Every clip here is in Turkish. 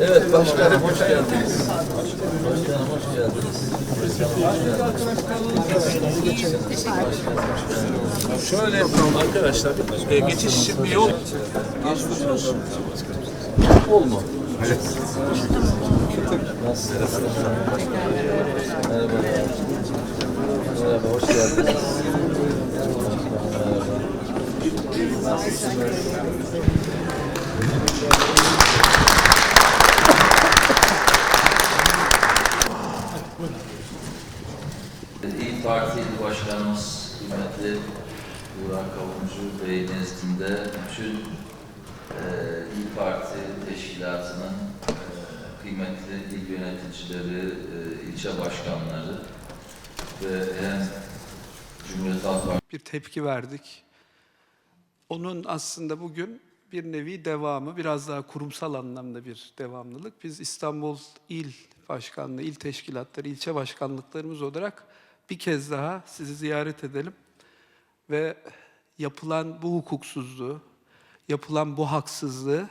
Evet başkanım hoş geldiniz. Başkanım hoş geldiniz. Şöyle arkadaşlar, e, geçiş bir yol Geçmiş olsun. Olma. Nasılsınız? Merhaba. Merhaba, hoş geldiniz. Merhaba. Nasılsınız? İyi Parti İl Başkanımız kıymetli Burak Kavuncu Bey nezdinde bütün e, İyi Parti Teşkilatı'nın e, kıymetli il yöneticileri, e, ilçe başkanları ve hem Cumhuriyet Halk Partisi bir tepki verdik. Onun aslında bugün bir nevi devamı, biraz daha kurumsal anlamda bir devamlılık. Biz İstanbul İl Başkanlığı, il teşkilatları, ilçe başkanlıklarımız olarak bir kez daha sizi ziyaret edelim ve yapılan bu hukuksuzluğu, yapılan bu haksızlığı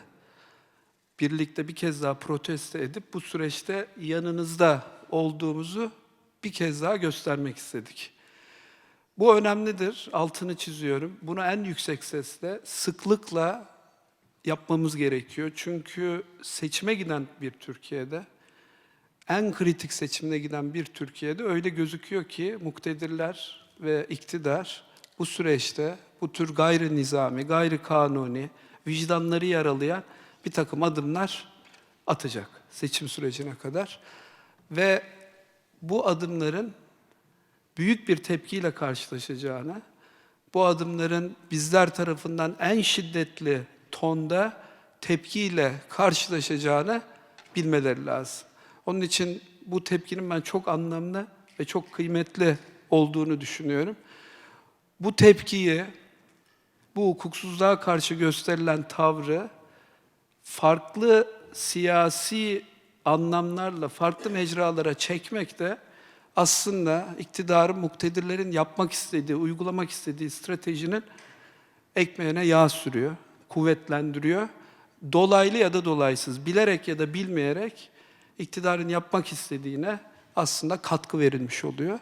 birlikte bir kez daha protesto edip bu süreçte yanınızda olduğumuzu bir kez daha göstermek istedik. Bu önemlidir, altını çiziyorum. Bunu en yüksek sesle, sıklıkla yapmamız gerekiyor. Çünkü seçime giden bir Türkiye'de, en kritik seçimine giden bir Türkiye'de öyle gözüküyor ki muktedirler ve iktidar bu süreçte bu tür gayri nizami, gayri kanuni, vicdanları yaralayan bir takım adımlar atacak seçim sürecine kadar. Ve bu adımların büyük bir tepkiyle karşılaşacağını, bu adımların bizler tarafından en şiddetli tonda tepkiyle karşılaşacağını bilmeleri lazım. Onun için bu tepkinin ben çok anlamlı ve çok kıymetli olduğunu düşünüyorum. Bu tepkiyi, bu hukuksuzluğa karşı gösterilen tavrı farklı siyasi anlamlarla farklı mecralara çekmek de aslında iktidarın, muktedirlerin yapmak istediği, uygulamak istediği stratejinin ekmeğine yağ sürüyor, kuvvetlendiriyor. Dolaylı ya da dolaysız, bilerek ya da bilmeyerek iktidarın yapmak istediğine aslında katkı verilmiş oluyor.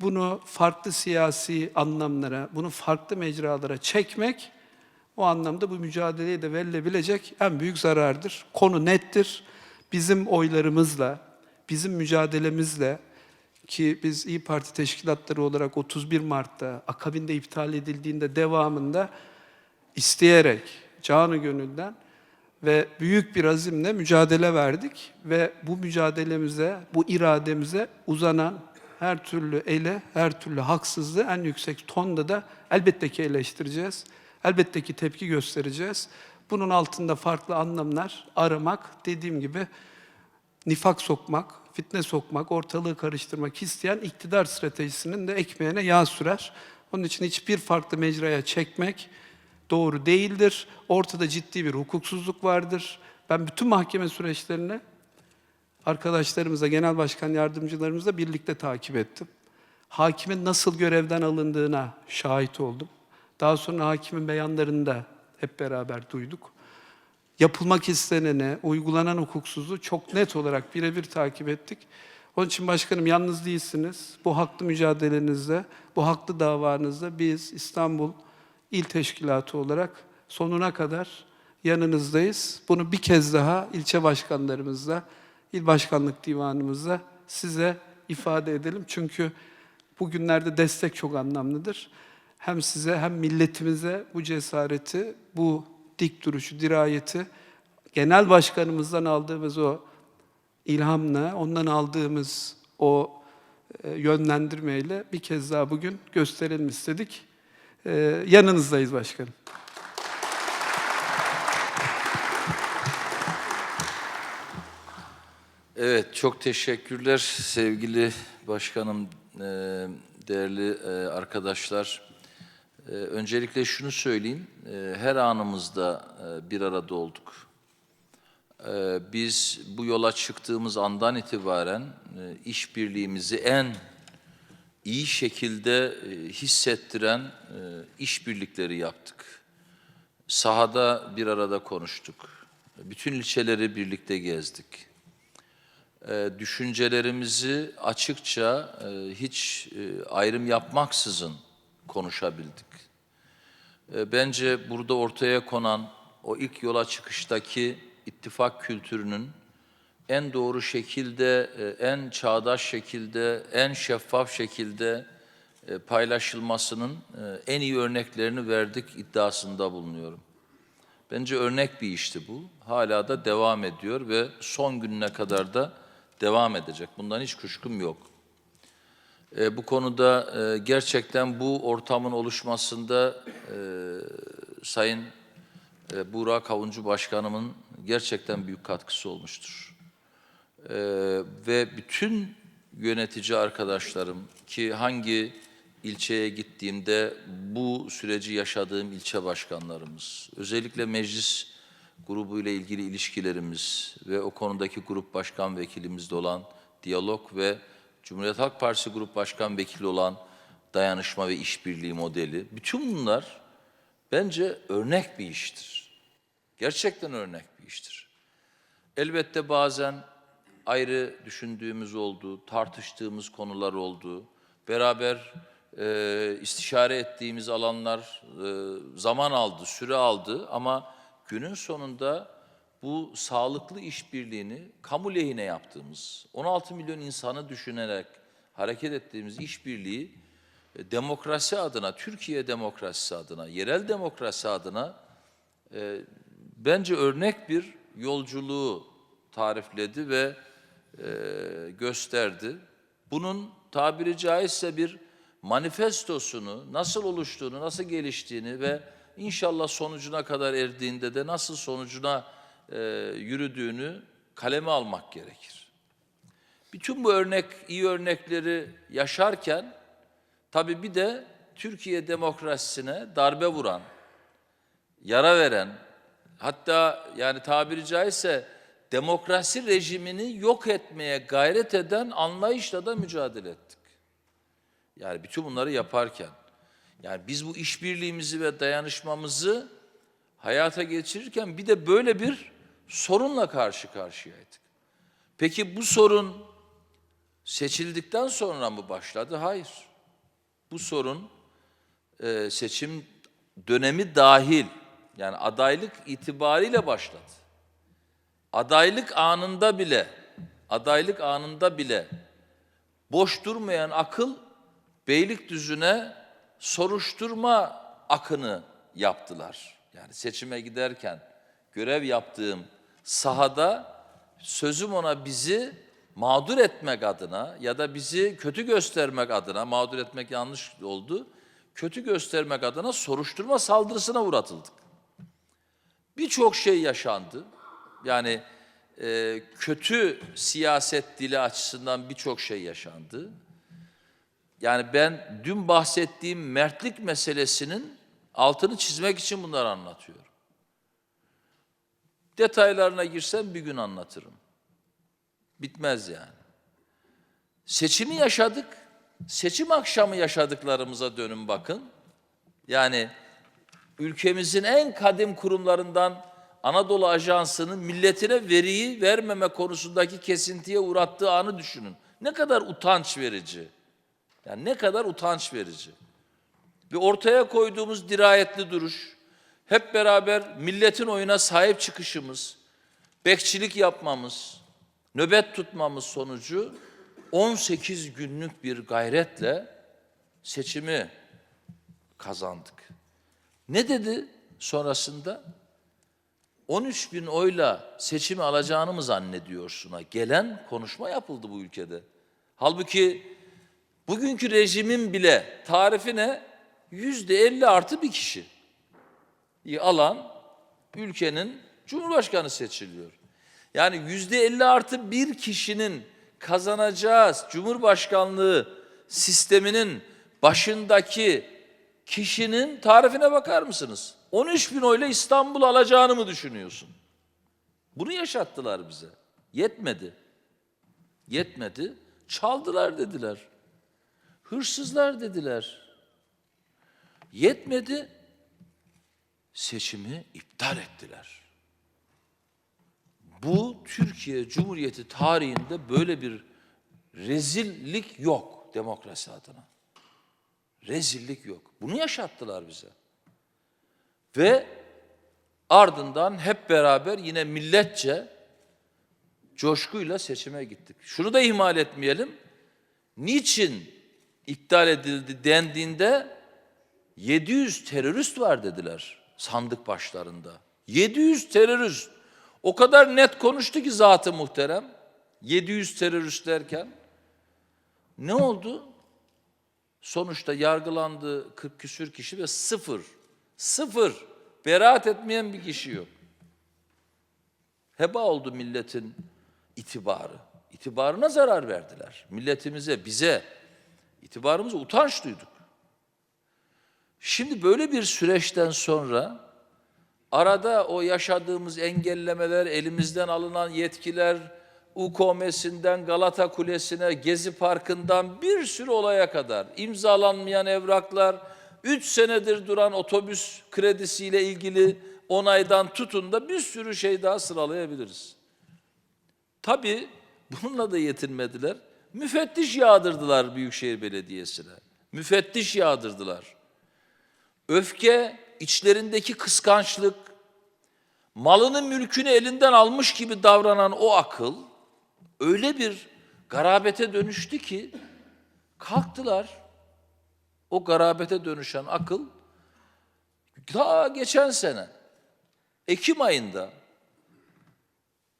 Bunu farklı siyasi anlamlara, bunu farklı mecralara çekmek o anlamda bu mücadeleye de verilebilecek en büyük zarardır. Konu nettir. Bizim oylarımızla, bizim mücadelemizle ki biz İyi Parti teşkilatları olarak 31 Mart'ta akabinde iptal edildiğinde devamında isteyerek, canı gönülden ve büyük bir azimle mücadele verdik ve bu mücadelemize, bu irademize uzanan her türlü ele, her türlü haksızlığı en yüksek tonda da elbette ki eleştireceğiz. Elbette ki tepki göstereceğiz. Bunun altında farklı anlamlar aramak, dediğim gibi nifak sokmak, fitne sokmak, ortalığı karıştırmak isteyen iktidar stratejisinin de ekmeğine yağ sürer. Onun için hiçbir farklı mecraya çekmek doğru değildir. Ortada ciddi bir hukuksuzluk vardır. Ben bütün mahkeme süreçlerini arkadaşlarımızla, genel başkan yardımcılarımızla birlikte takip ettim. Hakimin nasıl görevden alındığına şahit oldum. Daha sonra hakimin beyanlarını da hep beraber duyduk. Yapılmak istenene, uygulanan hukuksuzluğu çok net olarak birebir takip ettik. Onun için başkanım yalnız değilsiniz. Bu haklı mücadelenizde, bu haklı davanızda biz İstanbul İl Teşkilatı olarak sonuna kadar yanınızdayız. Bunu bir kez daha ilçe başkanlarımızla, il başkanlık divanımızla size ifade edelim. Çünkü bugünlerde destek çok anlamlıdır. Hem size hem milletimize bu cesareti, bu dik duruşu, dirayeti genel başkanımızdan aldığımız o ilhamla, ondan aldığımız o e, yönlendirmeyle bir kez daha bugün gösterelim istedik. E, yanınızdayız başkanım. Evet, çok teşekkürler sevgili başkanım, e, değerli e, arkadaşlar. E, Öncelikle şunu söyleyeyim, her anımızda bir arada olduk. Biz bu yola çıktığımız andan itibaren işbirliğimizi en iyi şekilde e, hissettiren e, işbirlikleri yaptık. Sahada bir arada konuştuk. Bütün ilçeleri birlikte gezdik. Ee, düşüncelerimizi açıkça e, hiç e, ayrım yapmaksızın konuşabildik. E, Bence burada ortaya konan o ilk yola çıkıştaki ittifak kültürünün en doğru şekilde, e, en çağdaş şekilde, en şeffaf şekilde e, paylaşılmasının e, en iyi örneklerini verdik iddiasında bulunuyorum. Bence örnek bir işti bu. Hala da devam ediyor ve son gününe kadar da devam edecek. Bundan hiç kuşkum yok. E, bu konuda e, gerçekten bu ortamın oluşmasında e, Sayın e, Buğra Kavuncu Başkanımın gerçekten büyük katkısı olmuştur. E, ve bütün yönetici arkadaşlarım ki hangi ilçeye gittiğimde bu süreci yaşadığım ilçe başkanlarımız, özellikle meclis grubu ile ilgili ilişkilerimiz ve o konudaki grup başkan vekilimizde olan diyalog ve Cumhuriyet Halk Partisi Grup Başkan Vekili olan dayanışma ve işbirliği modeli. Bütün bunlar bence örnek bir iştir. Gerçekten örnek bir iştir. Elbette bazen ayrı düşündüğümüz oldu, tartıştığımız konular oldu. Beraber e, istişare ettiğimiz alanlar e, zaman aldı, süre aldı ama günün sonunda bu sağlıklı işbirliğini kamu lehine yaptığımız, 16 milyon insanı düşünerek hareket ettiğimiz işbirliği e, demokrasi adına, Türkiye demokrasisi adına, yerel demokrasi adına e, bence örnek bir yolculuğu tarifledi ve e, gösterdi. Bunun tabiri caizse bir manifestosunu, nasıl oluştuğunu, nasıl geliştiğini ve inşallah sonucuna kadar erdiğinde de nasıl sonucuna e, yürüdüğünü kaleme almak gerekir. Bütün bu örnek, iyi örnekleri yaşarken tabii bir de Türkiye demokrasisine darbe vuran, yara veren, hatta yani tabiri caizse demokrasi rejimini yok etmeye gayret eden anlayışla da mücadele ettik. Yani bütün bunları yaparken, yani biz bu işbirliğimizi ve dayanışmamızı hayata geçirirken bir de böyle bir sorunla karşı karşıyaydık. Peki bu sorun seçildikten sonra mı başladı? Hayır. Bu sorun e, seçim dönemi dahil yani adaylık itibariyle başladı. Adaylık anında bile, adaylık anında bile boş durmayan akıl Beylikdüzü'ne soruşturma akını yaptılar. Yani seçime giderken görev yaptığım sahada sözüm ona bizi mağdur etmek adına ya da bizi kötü göstermek adına, mağdur etmek yanlış oldu, kötü göstermek adına soruşturma saldırısına uğratıldık. Birçok şey yaşandı. Yani e, kötü siyaset dili açısından birçok şey yaşandı. Yani ben dün bahsettiğim mertlik meselesinin altını çizmek için bunları anlatıyorum. Detaylarına girsem bir gün anlatırım. Bitmez yani. Seçimi yaşadık. Seçim akşamı yaşadıklarımıza dönün bakın. Yani ülkemizin en kadim kurumlarından Anadolu Ajansı'nın milletine veriyi vermeme konusundaki kesintiye uğrattığı anı düşünün. Ne kadar utanç verici. Yani ne kadar utanç verici. Ve ortaya koyduğumuz dirayetli duruş, hep beraber milletin oyuna sahip çıkışımız, bekçilik yapmamız, nöbet tutmamız sonucu 18 günlük bir gayretle seçimi kazandık. Ne dedi sonrasında? 13 bin oyla seçimi alacağını mı zannediyorsun'a gelen konuşma yapıldı bu ülkede. Halbuki bugünkü rejimin bile tarifi ne? Yüzde 50 artı bir kişi alan ülkenin cumhurbaşkanı seçiliyor. Yani yüzde 50 artı bir kişinin kazanacağı cumhurbaşkanlığı sisteminin başındaki kişinin tarifine bakar mısınız? 13 bin oyla İstanbul alacağını mı düşünüyorsun? Bunu yaşattılar bize. Yetmedi. Yetmedi. Çaldılar dediler. Hırsızlar dediler. Yetmedi. Seçimi iptal ettiler. Bu Türkiye Cumhuriyeti tarihinde böyle bir rezillik yok demokrasi adına. Rezillik yok. Bunu yaşattılar bize. Ve ardından hep beraber yine milletçe coşkuyla seçime gittik. Şunu da ihmal etmeyelim. Niçin iptal edildi dendiğinde 700 terörist var dediler sandık başlarında. 700 terörist. O kadar net konuştu ki zatı muhterem. 700 terörist derken. Ne oldu? Sonuçta yargılandı 40 küsür kişi ve sıfır. Sıfır. Beraat etmeyen bir kişi yok. Heba oldu milletin itibarı. İtibarına zarar verdiler. Milletimize, bize, itibarımıza utanç duyduk. Şimdi böyle bir süreçten sonra arada o yaşadığımız engellemeler, elimizden alınan yetkiler, UKM'sinden Galata Kulesi'ne, Gezi Parkı'ndan bir sürü olaya kadar imzalanmayan evraklar, 3 senedir duran otobüs kredisiyle ilgili onaydan tutun da bir sürü şey daha sıralayabiliriz. Tabii bununla da yetinmediler. Müfettiş yağdırdılar Büyükşehir Belediyesi'ne. Müfettiş yağdırdılar. Öfke, içlerindeki kıskançlık, malını mülkünü elinden almış gibi davranan o akıl öyle bir garabete dönüştü ki kalktılar. O garabete dönüşen akıl daha geçen sene Ekim ayında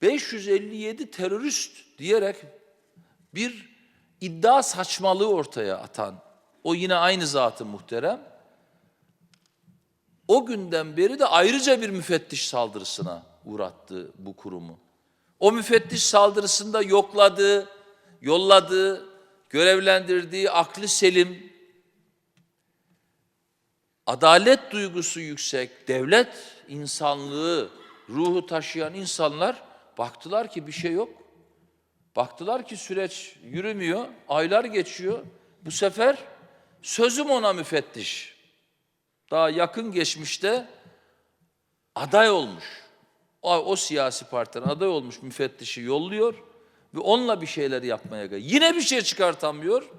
557 terörist diyerek bir iddia saçmalığı ortaya atan o yine aynı zatı muhterem o günden beri de ayrıca bir müfettiş saldırısına uğrattı bu kurumu. O müfettiş saldırısında yokladığı, yolladığı, görevlendirdiği aklı selim, adalet duygusu yüksek, devlet insanlığı, ruhu taşıyan insanlar baktılar ki bir şey yok. Baktılar ki süreç yürümüyor, aylar geçiyor. Bu sefer sözüm ona müfettiş. Daha yakın geçmişte aday olmuş. O, o siyasi partinin aday olmuş müfettişi yolluyor ve onunla bir şeyler yapmaya gayret. Yine bir şey çıkartamıyor.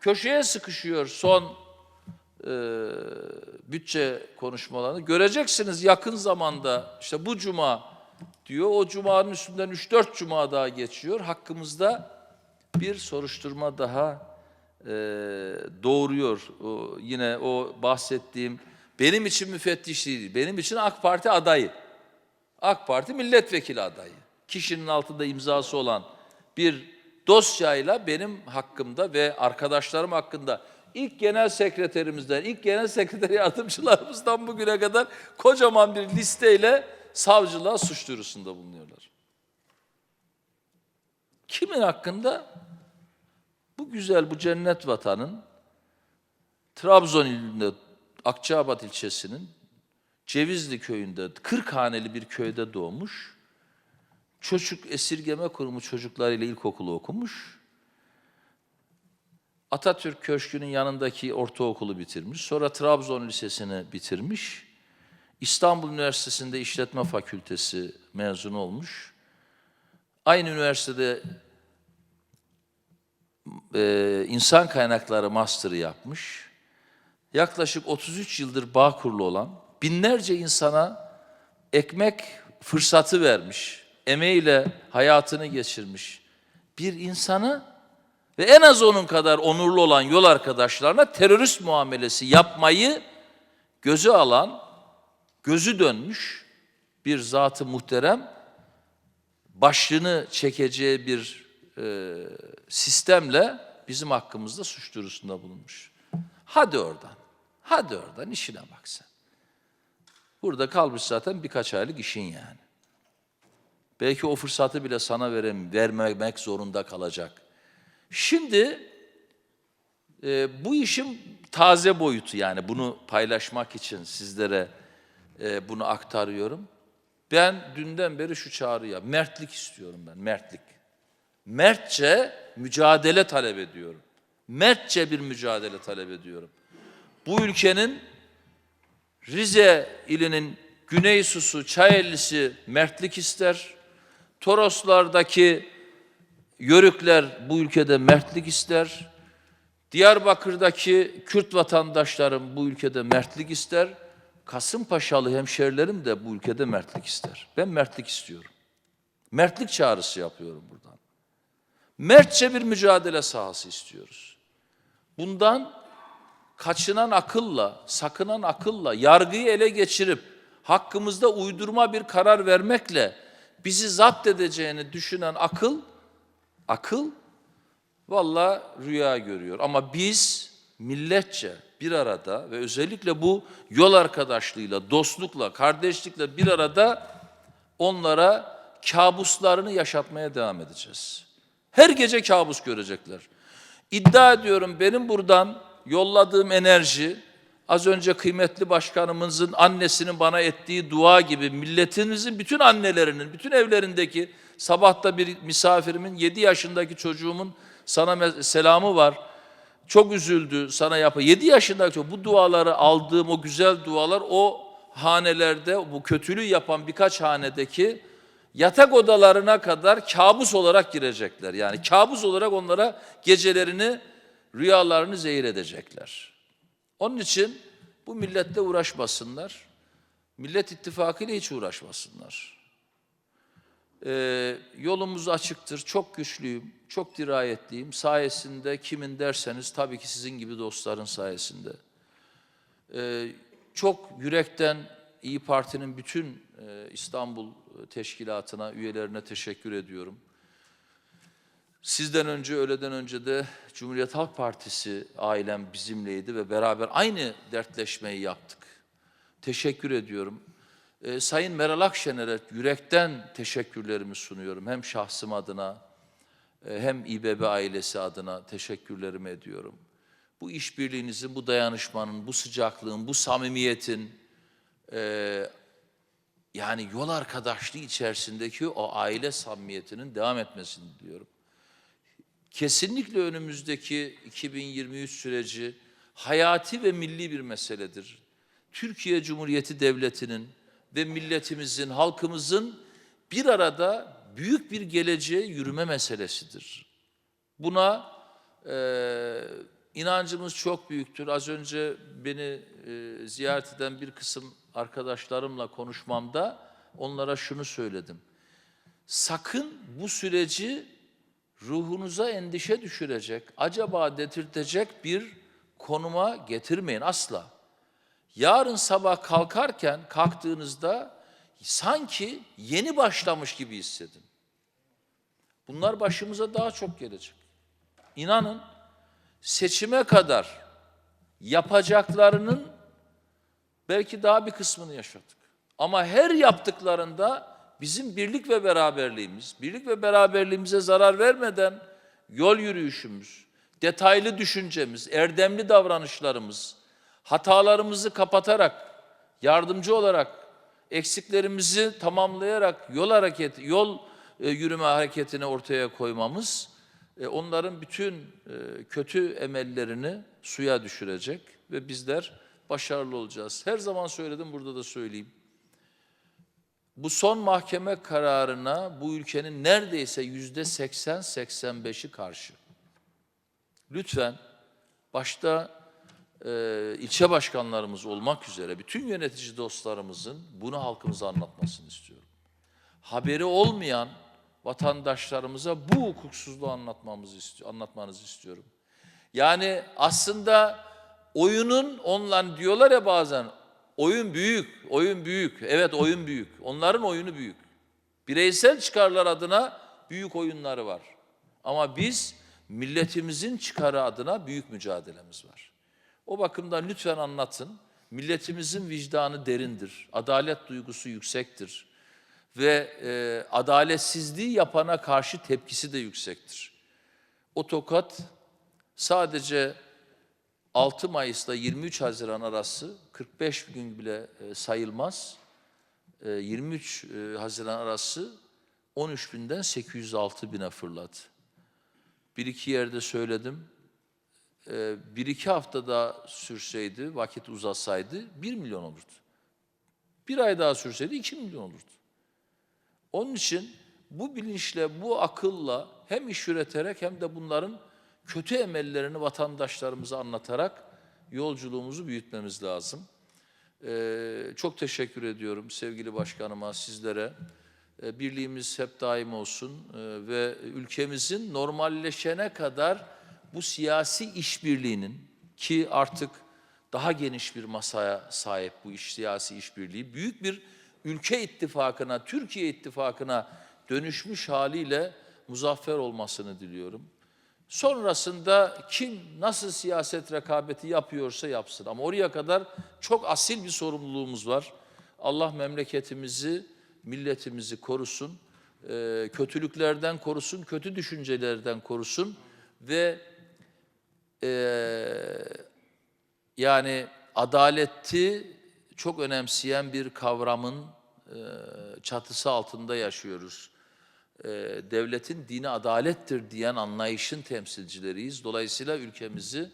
Köşeye sıkışıyor son e, bütçe konuşmalarını. Göreceksiniz yakın zamanda işte bu cuma diyor. O cumanın üstünden 3-4 cuma daha geçiyor. Hakkımızda bir soruşturma daha e, doğuruyor. O, yine o bahsettiğim benim için müfettiş değil, benim için AK Parti adayı. AK Parti milletvekili adayı. Kişinin altında imzası olan bir dosyayla benim hakkımda ve arkadaşlarım hakkında ilk genel sekreterimizden, ilk genel sekreter yardımcılarımızdan bugüne kadar kocaman bir listeyle savcılığa suç duyurusunda bulunuyorlar. Kimin hakkında? Bu güzel, bu cennet vatanın Trabzon ilinde Akçabat ilçesinin Cevizli köyünde, 40 haneli bir köyde doğmuş. Çocuk esirgeme kurumu çocuklarıyla ilkokulu okumuş. Atatürk Köşkü'nün yanındaki ortaokulu bitirmiş. Sonra Trabzon Lisesi'ni bitirmiş. İstanbul Üniversitesi'nde İşletme Fakültesi mezunu olmuş. Aynı üniversitede e, insan kaynakları master'ı yapmış. Yaklaşık 33 yıldır bağ kurulu olan, binlerce insana ekmek fırsatı vermiş, emeğiyle hayatını geçirmiş bir insanı ve en az onun kadar onurlu olan yol arkadaşlarına terörist muamelesi yapmayı gözü alan, gözü dönmüş bir zatı muhterem başlığını çekeceği bir e, sistemle bizim hakkımızda suç duyurusunda bulunmuş. Hadi oradan, hadi oradan işine bak sen. Burada kalmış zaten birkaç aylık işin yani. Belki o fırsatı bile sana verem, vermemek zorunda kalacak. Şimdi e, bu işin taze boyutu yani bunu paylaşmak için sizlere e, bunu aktarıyorum. Ben dünden beri şu çağrıya, mertlik istiyorum ben, mertlik. Mertçe mücadele talep ediyorum. Mertçe bir mücadele talep ediyorum. Bu ülkenin Rize ilinin Güney Susu, Çayellisi mertlik ister. Toroslardaki Yörükler bu ülkede mertlik ister. Diyarbakır'daki Kürt vatandaşlarım bu ülkede mertlik ister. Kasımpaşalı hemşerilerim de bu ülkede mertlik ister. Ben mertlik istiyorum. Mertlik çağrısı yapıyorum buradan. Mertçe bir mücadele sahası istiyoruz. Bundan kaçınan akılla, sakınan akılla, yargıyı ele geçirip hakkımızda uydurma bir karar vermekle bizi zapt edeceğini düşünen akıl, akıl valla rüya görüyor. Ama biz milletçe bir arada ve özellikle bu yol arkadaşlığıyla, dostlukla, kardeşlikle bir arada onlara kabuslarını yaşatmaya devam edeceğiz. Her gece kabus görecekler. İddia ediyorum benim buradan yolladığım enerji az önce kıymetli başkanımızın annesinin bana ettiği dua gibi milletimizin bütün annelerinin, bütün evlerindeki sabahta bir misafirimin 7 yaşındaki çocuğumun sana selamı var. Çok üzüldü sana yapı. 7 yaşındaki çocuk bu duaları aldığım o güzel dualar o hanelerde bu kötülüğü yapan birkaç hanedeki yatak odalarına kadar kabus olarak girecekler. Yani kabus olarak onlara gecelerini, rüyalarını zehir edecekler. Onun için bu milletle uğraşmasınlar. Millet İttifakı ile hiç uğraşmasınlar. Ee, yolumuz açıktır. Çok güçlüyüm, çok dirayetliyim. Sayesinde kimin derseniz tabii ki sizin gibi dostların sayesinde. Ee, çok yürekten İyi Parti'nin bütün e, İstanbul teşkilatına, üyelerine teşekkür ediyorum. Sizden önce, öğleden önce de Cumhuriyet Halk Partisi ailem bizimleydi ve beraber aynı dertleşmeyi yaptık. Teşekkür ediyorum. Ee, Sayın Meral Akşener'e yürekten teşekkürlerimi sunuyorum. Hem şahsım adına e, hem İBB ailesi adına teşekkürlerimi ediyorum. Bu işbirliğinizin, bu dayanışmanın, bu sıcaklığın, bu samimiyetin, e, yani yol arkadaşlığı içerisindeki o aile samimiyetinin devam etmesini diliyorum. Kesinlikle önümüzdeki 2023 süreci hayati ve milli bir meseledir. Türkiye Cumhuriyeti Devleti'nin ve milletimizin, halkımızın bir arada büyük bir geleceğe yürüme meselesidir. Buna e, inancımız çok büyüktür. Az önce beni e, ziyaret eden bir kısım arkadaşlarımla konuşmamda onlara şunu söyledim. Sakın bu süreci ruhunuza endişe düşürecek, acaba dedirtecek bir konuma getirmeyin asla. Yarın sabah kalkarken kalktığınızda sanki yeni başlamış gibi hissedin. Bunlar başımıza daha çok gelecek. İnanın seçime kadar yapacaklarının belki daha bir kısmını yaşadık. Ama her yaptıklarında bizim birlik ve beraberliğimiz, birlik ve beraberliğimize zarar vermeden yol yürüyüşümüz, detaylı düşüncemiz, erdemli davranışlarımız, hatalarımızı kapatarak, yardımcı olarak, eksiklerimizi tamamlayarak yol hareketi, yol e, yürüme hareketini ortaya koymamız e, onların bütün e, kötü emellerini suya düşürecek ve bizler başarılı olacağız. Her zaman söyledim, burada da söyleyeyim. Bu son mahkeme kararına bu ülkenin neredeyse yüzde 80-85'i karşı. Lütfen başta e, ilçe başkanlarımız olmak üzere bütün yönetici dostlarımızın bunu halkımıza anlatmasını istiyorum. Haberi olmayan vatandaşlarımıza bu hukuksuzluğu anlatmamızı istiyor, anlatmanızı istiyorum. Yani aslında oyunun ondan diyorlar ya bazen oyun büyük, oyun büyük. Evet oyun büyük. Onların oyunu büyük. Bireysel çıkarlar adına büyük oyunları var. Ama biz milletimizin çıkarı adına büyük mücadelemiz var. O bakımdan lütfen anlatın. Milletimizin vicdanı derindir. Adalet duygusu yüksektir. Ve e, adaletsizliği yapana karşı tepkisi de yüksektir. O tokat sadece 6 Mayıs'la 23 Haziran arası 45 gün bile e, sayılmaz. E, 23 e, Haziran arası 13 binden 806 bine fırladı. Bir iki yerde söyledim. E, bir iki hafta daha sürseydi, vakit uzasaydı 1 milyon olurdu. Bir ay daha sürseydi 2 milyon olurdu. Onun için bu bilinçle, bu akılla hem iş üreterek hem de bunların kötü emellerini vatandaşlarımıza anlatarak yolculuğumuzu büyütmemiz lazım. Ee, çok teşekkür ediyorum sevgili başkanıma, sizlere. Ee, birliğimiz hep daim olsun Ee, ve ülkemizin normalleşene kadar bu siyasi işbirliğinin ki artık daha geniş bir masaya sahip bu iş siyasi işbirliği büyük bir ülke ittifakına, Türkiye ittifakına dönüşmüş haliyle muzaffer olmasını diliyorum. Sonrasında kim nasıl siyaset rekabeti yapıyorsa yapsın. Ama oraya kadar çok asil bir sorumluluğumuz var. Allah memleketimizi, milletimizi korusun. Kötülüklerden korusun, kötü düşüncelerden korusun. Ve ee, yani adaleti çok önemseyen bir kavramın e, çatısı altında yaşıyoruz e, devletin dini adalettir diyen anlayışın temsilcileriyiz. Dolayısıyla ülkemizi,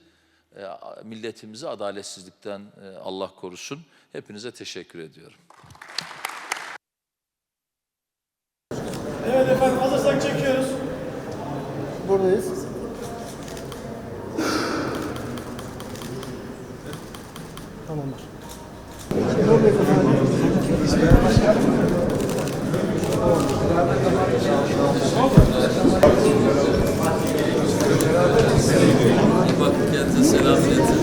e, milletimizi adaletsizlikten e, Allah korusun. Hepinize teşekkür ediyorum. Evet efendim hazırsak çekiyoruz. Buradayız. Vakit geldi, selam getir.